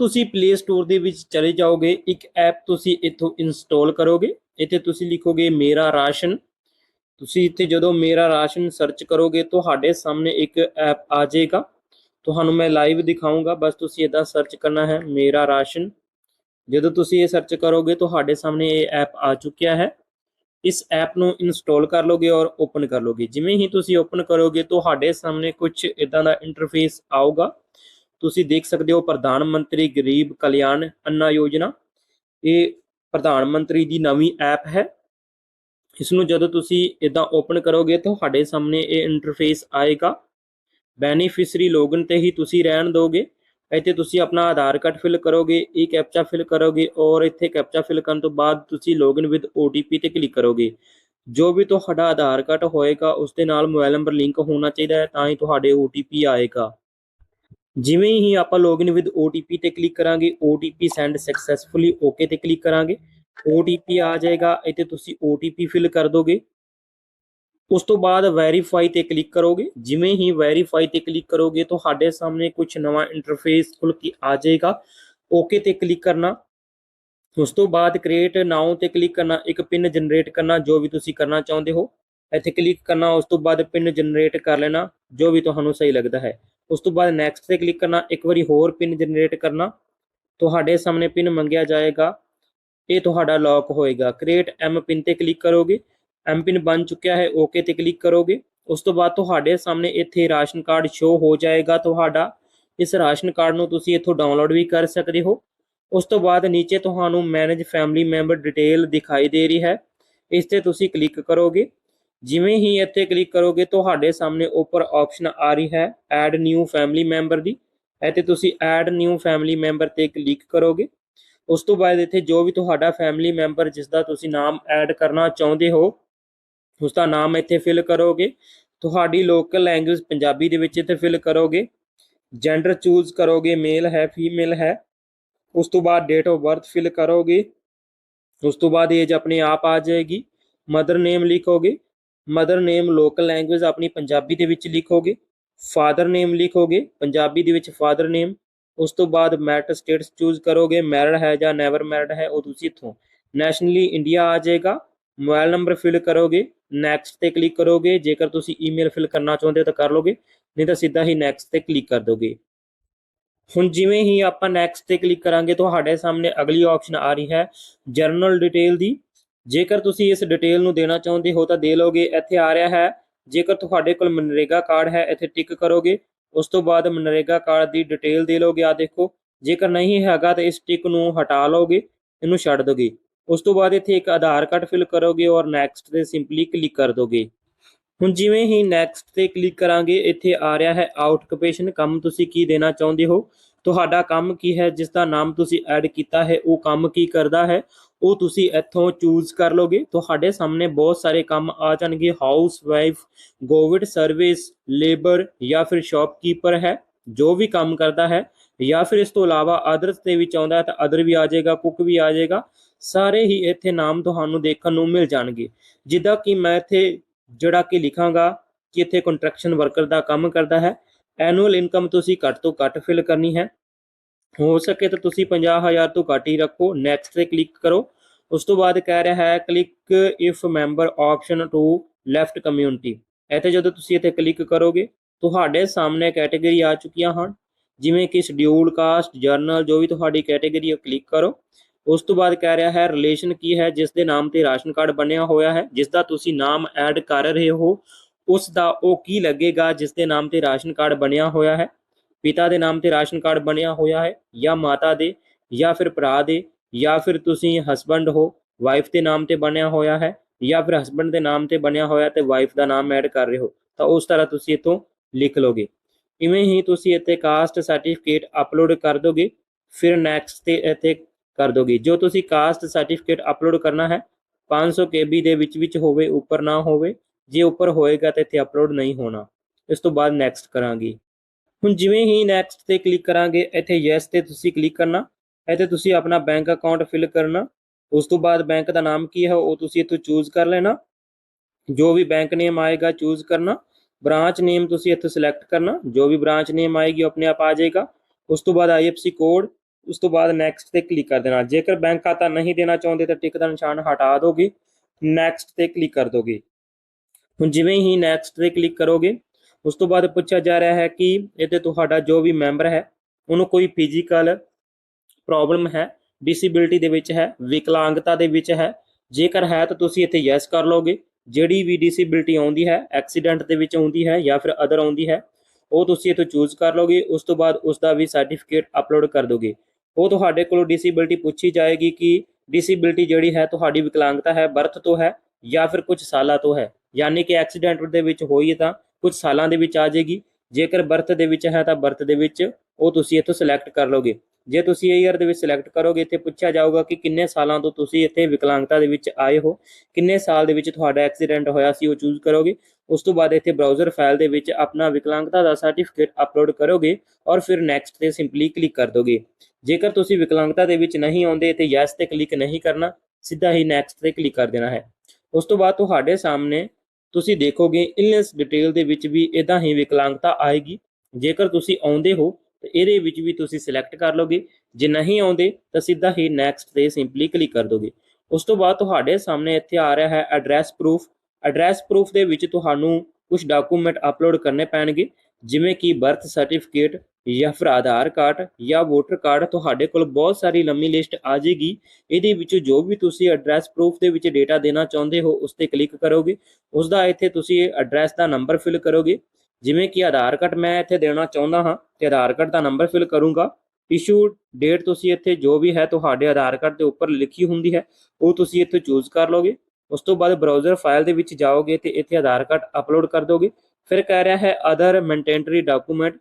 ਤੁਸੀਂ play store ਦੇ ਵਿੱਚ ਚਲੇ ਜਾਓਗੇ, ਇੱਕ ਐਪ ਤੁਸੀਂ ਇੱਥੋਂ ਇੰਸਟਾਲ ਕਰੋਗੇ, ਇੱਥੇ ਤੁਸੀਂ ਲਿਖੋਗੇ ਮੇਰਾ ਰਾਸ਼ਨ। ਤੁਸੀਂ ਇੱਥੇ ਜਦੋਂ ਮੇਰਾ ਰਾਸ਼ਨ ਸਰਚ ਕਰੋਗੇ, ਤੁਹਾਡੇ ਸਾਹਮਣੇ ਇੱਕ ਐਪ ਆ ਜਾਏਗਾ। ਤੁਹਾਨੂੰ ਮੈਂ ਲਾਈਵ ਦਿਖਾਉਂਗਾ ਬਸ ਤੁਸੀਂ ਇਦਾਂ ਸਰਚ ਕਰਨਾ ਹੈ, ਮੇਰਾ ਰਾਸ਼ਨ। ਜਦੋਂ ਤੁਸੀਂ ਇਹ ਸਰਚ ਕਰੋਗੇ, ਤੁਹਾਡੇ ਸਾਹਮਣੇ ਇਹ ਐਪ ਆ ਚੁੱਕਿਆ ਹੈ। ਇਸ ਐਪ ਨੂੰ ਇੰਸਟਾਲ ਕਰ ਲੋਗੇ ਔਰ ਓਪਨ ਕਰ ਲੋਗੇ। ਜਿਵੇਂ ਹੀ ਤੁਸੀਂ ਓਪਨ ਕਰੋਗੇ, ਤੁਹਾਡੇ ਸਾਹਮਣੇ ਕੁਝ ਇਦਾਂ ਦਾ ਇੰਟਰਫੇਸ ਆਊਗਾ। ਤੁਸੀਂ ਦੇਖ ਸਕਦੇ ਹੋ ਪ੍ਰਧਾਨ ਮੰਤਰੀ ਗਰੀਬ ਕਲਿਆਣ ਅੰਨਾ ਯੋਜਨਾ। ਇਹ ਪ੍ਰਧਾਨ ਮੰਤਰੀ ਦੀ ਨਵੀਂ ਐਪ ਹੈ। ਇਸ ਨੂੰ ਜਦੋਂ ਤੁਸੀਂ ਇਦਾਂ ਓਪਨ ਕਰੋਗੇ ਤਾਂ ਤੁਹਾਡੇ ਸਾਹਮਣੇ ਇਹ ਇੰਟਰਫੇਸ ਆਏਗਾ। ਬੈਨੀਫੀਸ਼ਰੀ ਲੋਗਨ ਤੇ ਹੀ ਤੁਸੀਂ ਰਹਿਣ ਦੋਗੇ। ਇੱਥੇ ਤੁਸੀਂ ਆਪਣਾ ਆਧਾਰ ਕਾਰਡ ਫਿਲ ਕਰੋਗੇ, ਇਹ ਕੈਪਚਾ ਫਿਲ ਕਰੋਗੇ ਔਰ ਇੱਥੇ ਕੈਪਚਾ ਫਿਲ ਕਰਨ ਤੋਂ ਬਾਅਦ ਤੁਸੀਂ ਲੌਗਇਨ ਵਿਦ OTP ਤੇ ਕਲਿੱਕ ਕਰੋਗੇ। ਜੋ ਵੀ ਤੁਹਾਡਾ ਆਧਾਰ ਕਾਰਡ ਹੋਏਗਾ ਉਸ ਦੇ ਨਾਲ ਮੋਬਾਈਲ ਨੰਬਰ ਲਿੰਕ ਹੋਣਾ ਚਾਹੀਦਾ ਹੈ, ਤਾਂ ਹੀ ਤੁਹਾਡੇ OTP ਆਏਗਾ। ਜਿਵੇਂ ਹੀ ਆਪਾਂ ਲੌਗਇਨ ਵਿਦ OTP ਤੇ ਕਲਿੱਕ ਕਰਾਂਗੇ OTP ਸੈਂਡ ਸਕਸੈਸਫੁਲੀ ਓਕੇ ਤੇ ਕਲਿੱਕ ਕਰਾਂਗੇ OTP ਆ ਜਾਏਗਾ, ਇੱਥੇ ਤੁਸੀਂ OTP ਫਿਲ ਕਰ ਦੋਗੇ। ਉਸ ਤੋਂ ਬਾਅਦ ਵੈਰੀਫਾਈ ਤੇ ਕਲਿੱਕ ਕਰੋਗੇ। ਜਿਵੇਂ ਹੀ ਵੈਰੀਫਾਈ ਤੇ ਕਲਿੱਕ ਕਰੋਗੇ, ਤੁਹਾਡੇ ਸਾਹਮਣੇ ਕੁਝ ਨਵਾਂ ਇੰਟਰਫੇਸ ਖੁੱਲ ਕੇ ਆ ਜਾਏਗਾ। ਓਕੇ ਤੇ ਕਲਿੱਕ ਕਰਨਾ। ਉਸ ਤੋਂ ਬਾਅਦ ਕ੍ਰੀਏਟ ਨਾਓ ਤੇ ਕਲਿੱਕ ਕਰਨਾ, ਇੱਕ ਪਿਨ ਜਨਰੇਟ ਕਰਨਾ, ਜੋ ਵੀ ਤੁਸੀਂ ਕਰਨਾ ਚਾਹੁੰਦੇ ਹੋ। ਇੱਥੇ ਕਲਿੱਕ ਕਰਨਾ, ਉਸ ਤੋਂ ਬਾਅਦ ਪਿਨ ਜਨਰੇਟ ਕਰ ਲੈਣਾ, ਜੋ ਵੀ ਤੁਹਾਨੂੰ ਸਹੀ ਲੱਗਦਾ ਹੈ। ਉਸ ਤੋਂ ਬਾਅਦ ਨੈਕਸਟ ਤੇ ਕਲਿੱਕ ਕਰਨਾ, ਇੱਕ ਵਾਰੀ ਹੋਰ ਪਿਨ ਜਨਰੇਟ ਕਰਨਾ। ਤੁਹਾਡੇ ਸਾਹਮਣੇ ਪਿਨ ਮੰਗਿਆ ਜਾਏਗਾ। ਇਹ ਤੁਹਾਡਾ ਲੌਕ ਹੋਏਗਾ। ਕ੍ਰੀਏਟ ਐਮ ਪਿਨ ਤੇ ਕਲਿੱਕ ਕਰੋਗੇ। ਐਮ ਪਿਨ ਬਣ ਚੁੱਕਿਆ ਹੈ ਓਕੇ ਤੇ ਕਲਿੱਕ ਕਰੋਗੇ। ਉਸ ਤੋਂ ਬਾਅਦ ਤੁਹਾਡੇ ਸਾਹਮਣੇ ਇੱਥੇ ਰਾਸ਼ਨ ਕਾਰਡ ਸ਼ੋ ਹੋ ਜਾਏਗਾ ਤੁਹਾਡਾ। ਇਸ ਰਾਸ਼ਨ ਕਾਰਡ ਨੂੰ ਤੁਸੀਂ ਇੱਥੋਂ ਡਾਊਨਲੋਡ ਵੀ ਕਰ ਸਕਦੇ ਹੋ। ਉਸ ਤੋਂ ਬਾਅਦ ਨੀਚੇ ਤੁਹਾਨੂੰ ਮੈਨੇਜ ਫੈਮਿਲੀ ਮੈਂਬਰ ਡਿਟੇਲ ਦਿਖਾਈ ਦੇ ਰਹੀ ਹੈ। ਇਸ ਤੇ ਤੁਸੀਂ ਕਲਿੱਕ ਕਰੋਗੇ। ਜਿਵੇਂ ਹੀ ਇੱਥੇ ਕਲਿੱਕ ਕਰੋਗੇ, ਤੁਹਾਡੇ ਸਾਹਮਣੇ ਉੱਪਰ ਆਪਸ਼ਨ ਆ ਰਹੀ ਹੈ ਐਡ ਨਿਊ ਫੈਮਿਲੀ ਮੈਂਬਰ ਦੀ। ਇੱਥੇ ਤੁਸੀਂ ਐਡ ਨਿਊ ਫੈਮਿਲੀ ਮੈਂਬਰ ਤੇ ਕਲਿੱਕ ਕਰੋਗੇ। ਉਸ ਤੋਂ ਬਾਅਦ ਇੱਥੇ ਜੋ ਵੀ ਤੁਹਾਡਾ ਫੈਮਿਲੀ ਮੈਂਬਰ ਜਿਸ ਦਾ ਤੁਸੀਂ ਨਾਮ ਐਡ ਕਰਨਾ ਚਾਹੁੰਦੇ ਹੋ ਉਸ ਦਾ ਨਾਮ ਇੱਥੇ ਫਿਲ ਕਰੋਗੇ। ਤੁਹਾਡੀ ਲੋਕਲ ਲੈਂਗੁਏਜ ਪੰਜਾਬੀ ਦੇ ਵਿੱਚ ਇੱਥੇ ਫਿਲ ਕਰੋਗੇ। ਜੈਂਡਰ ਚੂਜ਼ ਕਰੋਗੇ ਮੇਲ ਹੈ ਫੀਮੇਲ ਹੈ। ਉਸ ਤੋਂ ਬਾਅਦ ਡੇਟ ਆਫ ਬਰਥ ਫਿਲ ਕਰੋਗੇ। ਉਸ ਤੋਂ ਬਾਅਦ ਏਜ ਆਪਣੇ ਆਪ ਆ ਜਾਏਗੀ। ਮਦਰ ਨੇਮ ਲਿਖੋਗੇ। ਮਦਰ ਨੇਮ ਲੋਕਲ ਲੈਂਗੁਏਜ ਆਪਣੀ ਪੰਜਾਬੀ ਦੇ ਵਿੱਚ ਲਿਖੋਗੇ ਫਾਦਰ ਨੇਮ ਲਿਖੋਗੇ, ਪੰਜਾਬੀ ਦੇ ਵਿੱਚ ਫਾਦਰ ਨੇਮ ਉਸ ਤੋਂ ਬਾਅਦ ਮੈਰਿਟ ਸਟੇਟਸ ਚੂਜ਼ ਕਰੋਗੇ ਮੈਰਿਡ ਹੈ ਜਾਂ ਨੈਵਰ ਮੈਰਿਡ ਹੈ, ਉਹ ਤੁਸੀਂ ਇੱਥੋਂ ਨੈਸ਼ਨਲੀ ਇੰਡੀਆ ਆ ਜਾਏਗਾ ਮੋਬਾਈਲ ਨੰਬਰ ਫਿਲ ਕਰੋਗੇ ਨੈਕਸਟ ਤੇ ਕਲਿੱਕ ਕਰੋਗੇ, ਜੇਕਰ ਤੁਸੀਂ ਈਮੇਲ ਫਿਲ ਕਰਨਾ ਚਾਹੁੰਦੇ ਹੋ ਤਾਂ ਕਰ ਲੋਗੇ, ਨਹੀਂ ਤਾਂ ਸਿੱਧਾ ਹੀ ਨੈਕਸਟ ਤੇ ਕਲਿੱਕ ਕਰ ਦੋਗੇ। ਹੁਣ ਜਿਵੇਂ ਹੀ ਆਪਾਂ ਨੈਕਸਟ ਤੇ ਕਲਿੱਕ ਕਰਾਂਗੇ, ਤੁਹਾਡੇ ਸਾਹਮਣੇ ਅਗਲੀ ਆਪਸ਼ਨ ਆ ਰਹੀ ਹੈ ਜਰਨਲ ਡਿਟੇਲ ਦੀ ਜੇਕਰ ਤੁਸੀਂ ਇਸ ਡਿਟੇਲ ਨੂੰ ਦੇਣਾ ਚਾਹੁੰਦੇ ਹੋ ਤਾਂ ਦੇ ਲਓਗੇ, ਇੱਥੇ ਆ ਰਿਹਾ ਹੈ। ਜੇਕਰ ਤੁਹਾਡੇ ਕੋਲ ਮਨਰੇਗਾ ਕਾਰਡ ਹੈ, ਇੱਥੇ ਟਿਕ ਕਰੋਗੇ। ਉਸ ਤੋਂ ਬਾਅਦ ਮਨਰੇਗਾ ਕਾਰਡ ਦੀ ਡਿਟੇਲ ਦੇ ਲਓਗੇ। ਆ ਦੇਖੋ, ਜੇਕਰ ਨਹੀਂ ਹੈਗਾ ਤਾਂ ਇਸ ਟਿਕ ਨੂੰ ਹਟਾ ਲੋਗੇ ਇਹਨੂੰ ਛੱਡ ਦੋਗੇ। ਉਸ ਤੋਂ ਬਾਅਦ ਇੱਥੇ ਇੱਕ ਆਧਾਰ ਕਾਰਡ ਫਿਲ ਕਰੋਗੇ ਔਰ ਨੈਕਸਟ ਤੇ ਸਿੰਪਲੀ ਕਲਿੱਕ ਕਰ ਦੋਗੇ। ਹੁਣ ਜਿਵੇਂ ਹੀ ਨੈਕਸਟ ਤੇ ਕਲਿੱਕ ਕਰਾਂਗੇ, ਇੱਥੇ ਆ ਰਿਹਾ ਹੈ ਆਊਟਕੂਪੇਸ਼ਨ ਕੰਮ ਤੁਸੀਂ ਕੀ ਦੇਣਾ ਚਾਹੁੰਦੇ ਹੋ? ਤੁਹਾਡਾ ਕੰਮ ਕੀ ਹੈ? ਜਿਸ ਦਾ ਨਾਮ ਤੁਸੀਂ ਐਡ ਕੀਤਾ ਹੈ, ਉਹ ਕੰਮ ਕੀ ਕਰਦਾ ਹੈ? ਉਹ ਤੁਸੀਂ ਇੱਥੋਂ ਚੂਜ਼ ਕਰ ਲੋਗੇ। ਤੁਹਾਡੇ ਸਾਹਮਣੇ ਬਹੁਤ ਸਾਰੇ ਕੰਮ ਆ ਜਾਣਗੇ। ਹਾਊਸ ਵਾਈਫ ਗੋਵਿਡ ਸਰਵਿਸ ਲੇਬਰ ਜਾਂ ਫਿਰ ਸ਼ਾਪਕੀਪਰ ਹੈ, ਜੋ ਵੀ ਕੰਮ ਕਰਦਾ ਹੈ। ਜਾਂ ਫਿਰ ਇਸ ਤੋਂ ਇਲਾਵਾ ਅਦਰਸ ਤੇ ਵੀ ਚਾਹੁੰਦਾ ਹੈ ਤਾਂ ਅਦਰ ਵੀ ਆ ਜਾਏਗਾ, ਕੁੱਕ ਵੀ ਆ ਜਾਏਗਾ। ਸਾਰੇ ਹੀ ਇੱਥੇ ਨਾਮ ਤੁਹਾਨੂੰ ਦੇਖਣ ਨੂੰ ਮਿਲ ਜਾਣਗੇ। ਜਿੱਦਾਂ ਕਿ ਮੈਂ ਇੱਥੇ ਜਿਹੜਾ ਕਿ ਲਿਖਾਂਗਾ ਕਿ ਇੱਥੇ ਕੰਟਰੈਕਸ਼ਨ ਵਰਕਰ ਦਾ ਕੰਮ ਕਰਦਾ ਹੈ। ਐਨੂਅਲ ਇਨਕਮ ਤੁਸੀਂ ਘੱਟ ਤੋਂ ਘੱਟ ਫਿਲ ਕਰਨੀ ਹੈ। ਹੋ ਸਕੇ ਤਾਂ ਤੁਸੀਂ 50000 ਤੋਂ ਘੱਟ ਹੀ ਰੱਖੋ। ਨੈਕਸਟ ਤੇ ਕਲਿੱਕ ਕਰੋ। ਉਸ ਤੋਂ ਬਾਅਦ ਕਹਿ ਰਿਹਾ ਹੈ click if member option to left community ਇੱਥੇ ਜਦੋਂ ਤੁਸੀਂ ਇੱਥੇ ਕਲਿੱਕ ਕਰੋਗੇ, ਤੁਹਾਡੇ ਸਾਹਮਣੇ ਕੈਟਾਗਰੀ ਆ ਚੁੱਕੀਆਂ ਹਨ। ਜਿਵੇਂ ਕਿ ਸ਼ਡਿਊਲ ਕਾਸਟ ਜਰਨਲ ਜੋ ਵੀ ਤੁਹਾਡੀ ਕੈਟਾਗਰੀ ਹੈ ਕਲਿੱਕ ਕਰੋ। ਉਸ ਤੋਂ ਬਾਅਦ ਕਹਿ ਰਿਹਾ ਹੈ ਰਿਲੇਸ਼ਨ ਕੀ ਹੈ, ਜਿਸ ਦੇ ਨਾਮ ਤੇ ਰਾਸ਼ਨ ਕਾਰਡ ਬਣਿਆ ਹੋਇਆ ਹੈ, ਜਿਸ ਦਾ ਤੁਸੀਂ ਨਾਮ ਐਡ ਕਰ ਰਹੇ ਹੋ, ਉਸ ਦਾ ਉਹ ਕੀ ਲੱਗੇਗਾ, ਜਿਸ ਦੇ ਨਾਮ ਤੇ ਰਾਸ਼ਨ ਕਾਰਡ ਬਣਿਆ ਹੋਇਆ ਹੈ। ਪਿਤਾ ਦੇ ਨਾਮ ਤੇ ਰਾਸ਼ਨ ਕਾਰਡ ਬਣਿਆ ਹੋਇਆ ਹੈ, ਜਾਂ ਮਾਤਾ ਦੇ, ਜਾਂ ਫਿਰ ਭਰਾ ਦੇ, ਜਾਂ ਫਿਰ ਤੁਸੀਂ ਹਸਬੰਡ ਹੋ ਵਾਈਫ ਦੇ ਨਾਮ ਤੇ ਬਣਿਆ ਹੋਇਆ ਹੈ, ਜਾਂ ਫਿਰ ਹਸਬੰਡ ਦੇ ਨਾਮ ਤੇ ਬਣਿਆ ਹੋਇਆ ਤੇ ਵਾਈਫ ਦਾ ਨਾਮ ਐਡ ਕਰ ਰਹੇ ਹੋ, ਤਾਂ ਉਸ ਤਰ੍ਹਾਂ ਤੁਸੀਂ ਇਥੋਂ ਲਿਖ ਲੋਗੇ ਇਵੇਂ ਹੀ ਤੁਸੀਂ ਇੱਥੇ ਕਾਸਟ ਸਰਟੀਫਿਕੇਟ ਅਪਲੋਡ ਕਰ ਦੋਗੇ, ਫਿਰ ਨੈਕਸਟ ਤੇ ਇੱਥੇ ਕਰ ਦੋਗੇ। ਜੋ ਤੁਸੀਂ ਕਾਸਟ ਸਰਟੀਫਿਕੇਟ ਅਪਲੋਡ ਕਰਨਾ ਹੈ 500 KB ਦੇ ਵਿੱਚ ਵਿੱਚ ਹੋਵੇ, ਉੱਪਰ ਨਾ ਹੋਵੇ, ਜੇ ਉੱਪਰ ਹੋਏਗਾ ਤਾਂ ਇੱਥੇ ਅਪਲੋਡ ਨਹੀਂ ਹੋਣਾ। ਇਸ ਤੋਂ ਬਾਅਦ ਨੈਕਸਟ ਕਰਾਂਗੇ। ਹੁਣ ਜਿਵੇਂ ਹੀ ਨੈਕਸਟ ਤੇ ਕਲਿੱਕ ਕਰਾਂਗੇ, ਇੱਥੇ ਯੈਸ ਤੇ ਤੁਸੀਂ ਕਲਿੱਕ ਕਰਨਾ, ਇੱਥੇ ਤੁਸੀਂ ਆਪਣਾ ਬੈਂਕ ਅਕਾਊਂਟ ਫਿਲ ਕਰਨਾ, ਉਸ ਤੋਂ ਬਾਅਦ ਬੈਂਕ ਦਾ ਨਾਮ ਕੀ ਹੈ, ਉਹ ਤੁਸੀਂ ਇੱਥੋਂ ਚੂਜ਼ ਕਰ ਲੈਣਾ, ਜੋ ਵੀ ਬੈਂਕ ਨੇਮ ਆਏਗਾ ਚੂਜ਼ ਕਰਨਾ ਬ੍ਰਾਂਚ ਨੇਮ ਤੁਸੀਂ ਇੱਥੋਂ ਸਿਲੈਕਟ ਕਰਨਾ, ਜੋ ਵੀ ਬ੍ਰਾਂਚ ਨੇਮ ਆਏਗੀ ਉਹ ਆਪਣੇ ਆਪ ਆ ਜਾਏਗਾ, ਉਸ ਤੋਂ ਬਾਅਦ ਆਈਐਫਸੀ ਕੋਡ ਉਸ ਤੋਂ ਬਾਅਦ ਨੈਕਸਟ ਤੇ ਕਲਿੱਕ ਕਰ ਦੇਣਾ, ਜੇਕਰ ਬੈਂਕ ਖਾਤਾ ਨਹੀਂ ਦੇਣਾ ਚਾਹੁੰਦੇ ਤਾਂ ਟਿਕ ਦਾ ਨਿਸ਼ਾਨ ਹਟਾ ਦੋਗੇ ਨੈਕਸਟ ਤੇ ਕਲਿੱਕ ਕਰ ਦੋਗੇ। ਹੁਣ ਜਿਵੇਂ ਹੀ ਨੈਕਸਟ ਤੇ ਕਲਿੱਕ ਕਰੋਗੇ ਉਸ ਤੋਂ ਬਾਅਦ ਪੁੱਛਿਆ ਜਾ ਰਿਹਾ ਹੈ ਕਿ ਇਹਦੇ ਤੁਹਾਡਾ ਜੋ ਵੀ ਮੈਂਬਰ ਹੈ, ਉਹਨੂੰ ਕੋਈ ਫਿਜ਼ੀਕਲ ਪ੍ਰੋਬਲਮ ਹੈ ਡਿਸੇਬਿਲਿਟੀ ਦੇ ਵਿੱਚ ਹੈ, ਵਿਕਲਾਂਗਤਾ ਦੇ ਵਿੱਚ ਹੈ, ਜੇਕਰ ਹੈ ਤਾਂ ਤੁਸੀਂ ਇੱਥੇ ਯੈਸ ਕਰ ਲਓਗੇ। ਜਿਹੜੀ ਵੀ ਡਿਸੇਬਿਲਿਟੀ ਆਉਂਦੀ ਹੈ ਐਕਸੀਡੈਂਟ ਦੇ ਵਿੱਚ ਆਉਂਦੀ ਹੈ ਜਾਂ ਫਿਰ ਅਦਰ ਆਉਂਦੀ ਹੈ, ਉਹ ਤੁਸੀਂ ਇੱਥੋਂ ਚੂਜ਼ ਕਰ ਲਓਗੇ, ਉਸ ਤੋਂ ਬਾਅਦ ਉਸ ਦਾ ਵੀ ਸਰਟੀਫਿਕੇਟ ਅਪਲੋਡ ਕਰ ਦੋਗੇ। ਉਹ ਤੁਹਾਡੇ ਕੋਲੋਂ ਡਿਸੇਬਿਲਿਟੀ ਪੁੱਛੀ ਜਾਏਗੀ ਕਿ ਡਿਸੇਬਿਲਿਟੀ ਜਿਹੜੀ ਹੈ ਤੁਹਾਡੀ ਵਿਕਲਾਂਗਤਾ ਹੈ ਬਰਥ ਤੋਂ ਹੈ ਜਾਂ ਫਿਰ ਕੁਝ ਸਾਲਾਂ ਤੋਂ ਹੈ। ਯਾਨੀ ਕਿ ਐਕਸੀਡੈਂਟ ਦੇ ਵਿੱਚ ਹੋਈ ਹੈ ਤਾਂ ਕੁਝ ਸਾਲਾਂ ਦੇ ਵਿੱਚ ਆ ਜਾਏਗੀ। ਜੇਕਰ ਬਰਥ ਦੇ ਵਿੱਚ ਹੈ ਤਾਂ ਬਰਥ ਦੇ ਵਿੱਚ ਉਹ ਤੁਸੀਂ ਇੱਥੋਂ ਸਿਲੈਕਟ ਕਰ ਲਓਗੇ। ਜੇ ਤੁਸੀਂ ਇਹ ਈਅਰ ਦੇ ਵਿੱਚ ਸਿਲੈਕਟ ਕਰੋਗੇ, ਇੱਥੇ ਪੁੱਛਿਆ ਜਾਊਗਾ ਕਿ ਕਿੰਨੇ ਸਾਲਾਂ ਤੋਂ ਤੁਸੀਂ ਇੱਥੇ ਵਿਕਲਾਂਗਤਾ ਦੇ ਵਿੱਚ ਆਏ ਹੋ, ਕਿੰਨੇ ਸਾਲ ਦੇ ਵਿੱਚ ਤੁਹਾਡਾ ਐਕਸੀਡੈਂਟ ਹੋਇਆ ਸੀ, ਉਹ ਚੂਜ਼ ਕਰੋਗੇ। ਉਸ ਤੋਂ ਬਾਅਦ ਇੱਥੇ ਬਰਾਊਜ਼ਰ ਫਾਈਲ ਦੇ ਵਿੱਚ ਆਪਣਾ ਵਿਕਲਾਂਗਤਾ ਦਾ ਸਰਟੀਫਿਕੇਟ ਅਪਲੋਡ ਕਰੋਗੇ ਔਰ ਫਿਰ ਨੈਕਸਟ ਤੇ ਸਿੰਪਲੀ ਕਲਿੱਕ ਕਰ ਦੋਗੇ। ਜੇਕਰ ਤੁਸੀਂ ਵਿਕਲਾਂਗਤਾ ਦੇ ਵਿੱਚ ਨਹੀਂ ਆਉਂਦੇ, ਤੇ ਯੈਸ ਤੇ ਕਲਿੱਕ ਨਹੀਂ ਕਰਨਾ, ਸਿੱਧਾ ਹੀ ਨੈਕਸਟ ਤੇ ਕਲਿੱਕ ਕਰ ਦੇਣਾ ਹੈ। ਉਸ ਤੋਂ ਬਾਅਦ ਤੁਹਾਡੇ ਸਾਹਮਣੇ ਤੁਸੀਂ ਦੇਖੋਗੇ ਇਲਨੈਸ ਡਿਟੇਲ ਦੇ ਵਿੱਚ ਵੀ ਇਦਾਂ ਹੀ ਵਿਕਲਾਂਗਤਾ ਆਏਗੀ। ਜੇਕਰ ਤੁਸੀਂ ਆਉਂਦੇ ਹੋ, ਤਾਂ ਇਹਦੇ ਵਿੱਚ ਵੀ ਤੁਸੀਂ ਸਿਲੈਕਟ ਕਰ ਲਓਗੇ ਜੇ ਨਹੀਂ ਆਉਂਦੇ, ਤਾਂ ਸਿੱਧਾ ਹੀ ਨੈਕਸਟ ਤੇ ਸਿੰਪਲੀ ਕਲਿੱਕ ਕਰ ਦੋਗੇ। ਉਸ ਤੋਂ ਬਾਅਦ ਤੁਹਾਡੇ ਸਾਹਮਣੇ ਇੱਥੇ ਆ ਰਿਹਾ ਹੈ ਐਡਰੈਸ ਪ੍ਰੂਫ ਐਡਰੈਸ ਪ੍ਰੂਫ ਦੇ ਵਿੱਚ ਤੁਹਾਨੂੰ ਕੁਝ ਡਾਕੂਮੈਂਟ ਅਪਲੋਡ ਕਰਨੇ ਪੈਣਗੇ। ਜਿਵੇਂ ਕਿ ਬਰਥ ਸਰਟੀਫਿਕੇਟ ਜਾਂ ਫਿਰ ਆਧਾਰ ਕਾਰਡ ਜਾਂ ਵੋਟਰ ਕਾਰਡ ਤੁਹਾਡੇ ਕੋਲ ਬਹੁਤ ਸਾਰੀ ਲੰਮੀ ਲਿਸਟ ਆ ਜਾਏਗੀ। ਇਹਦੇ ਵਿੱਚ ਜੋ ਵੀ ਤੁਸੀਂ ਐਡਰੈਸ ਪ੍ਰੂਫ ਦੇ ਵਿੱਚ ਡੇਟਾ ਦੇਣਾ ਚਾਹੁੰਦੇ ਹੋ, ਉਸ ਤੇ ਕਲਿੱਕ ਕਰੋਗੇ। ਉਸ ਦਾ ਇੱਥੇ ਤੁਸੀਂ ਐਡਰੈਸ ਦਾ ਨੰਬਰ ਫਿਲ ਕਰੋਗੇ। ਜਿਵੇਂ ਕਿ ਆਧਾਰ ਕਾਰਡ ਮੈਂ ਇੱਥੇ ਦੇਣਾ ਚਾਹੁੰਦਾ ਹਾਂ, ਤੇ ਆਧਾਰ ਕਾਰਡ ਦਾ ਨੰਬਰ ਫਿਲ ਕਰੂੰਗਾ। ਇਸ਼ੂ ਡੇਟ ਤੁਸੀਂ ਇੱਥੇ ਜੋ ਵੀ ਹੈ, ਤੁਹਾਡੇ ਆਧਾਰ ਕਾਰਡ ਦੇ ਉੱਪਰ ਲਿਖੀ ਹੁੰਦੀ ਹੈ, ਉਹ ਤੁਸੀਂ ਇੱਥੇ ਚੂਜ਼ ਕਰ ਲਓਗੇ ਉਸ ਤੋਂ ਬਾਅਦ ਬ੍ਰਾਊਜ਼ਰ ਫਾਈਲ ਦੇ ਵਿੱਚ ਜਾਓਗੇ ਤੇ ਇੱਥੇ ਆਧਾਰ ਕਾਰਡ ਅਪਲੋਡ ਕਰ ਦੋਗੇ। ਫਿਰ ਕਹਿ ਰਿਹਾ ਹੈ ਅਦਰ ਮੈਂਟੇਨਰੀ ਡਾਕੂਮੈਂਟ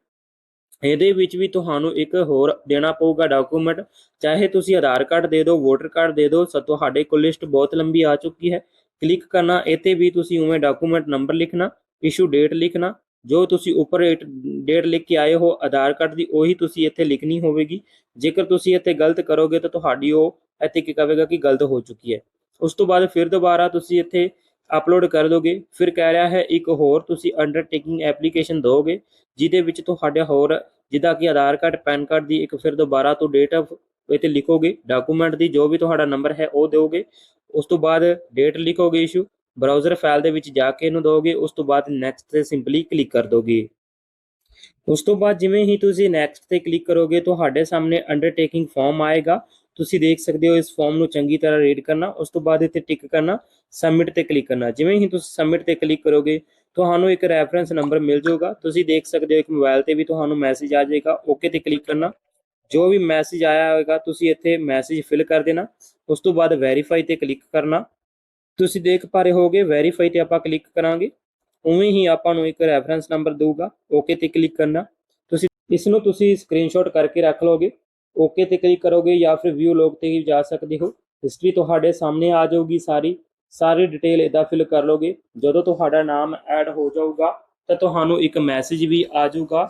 ਇਹਦੇ ਵਿੱਚ ਵੀ ਤੁਹਾਨੂੰ ਇੱਕ ਹੋਰ ਦੇਣਾ ਪਊਗਾ ਡਾਕੂਮੈਂਟ ਚਾਹੇ ਤੁਸੀਂ ਆਧਾਰ ਕਾਰਡ ਦੇ ਦਿਓ ਵੋਟਰ ਕਾਰਡ ਦੇ ਦਿਓ, ਸੋ ਤੁਹਾਡੇ ਕੋਲ ਲਿਸਟ ਬਹੁਤ ਲੰਬੀ ਆ ਚੁੱਕੀ ਹੈ। ਕਲਿੱਕ ਕਰਨਾ, ਇੱਥੇ ਵੀ ਤੁਸੀਂ ਉਵੇਂ ਡਾਕੂਮੈਂਟ ਨੰਬਰ ਲਿਖਣਾ ਇਸ਼ੂ ਡੇਟ ਲਿਖਣਾ। ਜੋ ਤੁਸੀਂ ਉੱਪਰ ਡੇਟ ਲਿਖ ਕੇ ਆਏ ਹੋ, ਆਧਾਰ ਕਾਰਡ ਦੀ ਉਹੀ ਤੁਸੀਂ ਇੱਥੇ ਲਿਖਣੀ ਹੋਵੇਗੀ। ਜੇਕਰ ਤੁਸੀਂ ਇੱਥੇ ਗਲਤ ਕਰੋਗੇ ਤਾਂ ਤੁਹਾਡੀ ਉਹ ਇੱਥੇ ਕੀ ਕਹੇਗਾ ਕਿ ਗਲਤ ਹੋ ਚੁੱਕੀ ਹੈ। ਉਸ ਤੋਂ ਬਾਅਦ ਫਿਰ ਦੁਬਾਰਾ ਤੁਸੀਂ ਇੱਥੇ ਅਪਲੋਡ ਕਰ ਦੋਗੇ। ਫਿਰ ਕਹਿ ਰਿਹਾ ਹੈ, ਇੱਕ ਹੋਰ ਤੁਸੀਂ ਅੰਡਰਟੇਕਿੰਗ ਐਪਲੀਕੇਸ਼ਨ ਦੋਗੇ, ਜਿਹਦੇ ਵਿੱਚ ਤੁਹਾਡੇ ਹੋਰ ਜਿੱਦਾਂ ਕਿ ਆਧਾਰ ਕਾਰਡ, ਪੈਨ ਕਾਰਡ ਦੀ ਇੱਕ ਫਿਰ ਦੁਬਾਰਾ ਤੋਂ ਡੇਟ ਆਫ ਇੱਥੇ ਲਿਖੋਗੇ ਡਾਕੂਮੈਂਟ ਦੀ ਜੋ ਵੀ ਤੁਹਾਡਾ ਨੰਬਰ ਹੈ ਉਹ ਦਿਓਗੇ। ਉਸ ਤੋਂ ਬਾਅਦ ਡੇਟ ਲਿਖੋਗੇ ਇਸ਼ੂ ਬਰਾਊਜ਼ਰ ਫਾਈਲ ਦੇ ਵਿੱਚ ਜਾ ਕੇ ਇਹਨੂੰ ਦੋਗੇ ਉਸ ਤੋਂ ਬਾਅਦ ਨੈਕਸਟ ਤੇ ਸਿੰਪਲੀ ਕਲਿੱਕ ਕਰ ਦੋਗੇ। ਉਸ ਤੋਂ ਬਾਅਦ ਜਿਵੇਂ ਹੀ ਤੁਸੀਂ ਨੈਕਸਟ ਤੇ ਕਲਿੱਕ ਕਰੋਗੇ, ਤੁਹਾਡੇ ਸਾਹਮਣੇ ਅੰਡਰਟੇਕਿੰਗ ਫਾਰਮ ਆਏਗਾ। ਤੁਸੀਂ ਦੇਖ ਸਕਦੇ ਹੋ ਇਸ ਫਾਰਮ ਨੂੰ ਚੰਗੀ ਤਰ੍ਹਾਂ ਰੀਡ ਕਰਨਾ, ਉਸ ਤੋਂ ਬਾਅਦ ਇੱਥੇ ਟਿਕ ਕਰਨਾ। ਸਬਮਿਟ ਤੇ ਕਲਿੱਕ ਕਰਨਾ। ਜਿਵੇਂ ਹੀ ਤੁਸੀਂ ਸਬਮਿਟ ਤੇ ਕਲਿੱਕ ਕਰੋਗੇ, ਤੁਹਾਨੂੰ ਇੱਕ ਰੈਫਰੈਂਸ ਨੰਬਰ ਮਿਲ ਜਾਊਗਾ। ਤੁਸੀਂ ਦੇਖ ਸਕਦੇ ਹੋ ਇੱਕ ਮੋਬਾਈਲ ਤੇ ਵੀ ਤੁਹਾਨੂੰ ਮੈਸੇਜ ਆ ਜਾਏਗਾ। ਓਕੇ ਤੇ ਕਲਿੱਕ ਕਰਨਾ। ਜੋ ਵੀ ਮੈਸੇਜ ਆਇਆ ਹੋਵੇਗਾ ਤੁਸੀਂ ਇੱਥੇ ਮੈਸੇਜ ਫਿਲ ਕਰ ਦੇਣਾ। ਉਸ ਤੋਂ ਬਾਅਦ ਵੈਰੀਫਾਈ ਤੇ ਕਲਿੱਕ ਕਰਨਾ। ਤੁਸੀਂ ਦੇਖ ਪਾ ਰਹੇ ਹੋਗੇ ਵੈਰੀਫਾਈ ਤੇ ਆਪਾਂ ਕਲਿੱਕ ਕਰਾਂਗੇ। ਉਵੇਂ ਹੀ ਆਪਾਂ ਨੂੰ ਇੱਕ ਰੈਫਰੈਂਸ ਨੰਬਰ ਦੇਊਗਾ। ਓਕੇ ਤੇ ਕਲਿੱਕ ਕਰਨਾ। ਤੁਸੀਂ ਇਸ ਨੂੰ ਤੁਸੀਂ ਸਕਰੀਨਸ਼ਾਟ ਕਰਕੇ ਰੱਖ ਲਓਗੇ। ਓਕੇ ਤੇ ਕਲਿੱਕ ਕਰੋਗੇ ਜਾਂ ਫਿਰ ਵਿਊ ਲੌਗ ਤੇ ਵੀ ਜਾ ਸਕਦੇ ਹੋ। ਹਿਸਟਰੀ ਤੁਹਾਡੇ ਸਾਹਮਣੇ ਆ ਜਾਊਗੀ ਸਾਰੀ। ਸਾਰੀ ਡਿਟੇਲ ਇਦਾਂ ਫਿਲ ਕਰ ਲਓਗੇ। ਜਦੋਂ ਤੁਹਾਡਾ ਨਾਮ ਐਡ ਹੋ ਜਾਊਗਾ, ਤਾਂ ਤੁਹਾਨੂੰ ਇੱਕ ਮੈਸੇਜ ਵੀ ਆ ਜਾਊਗਾ।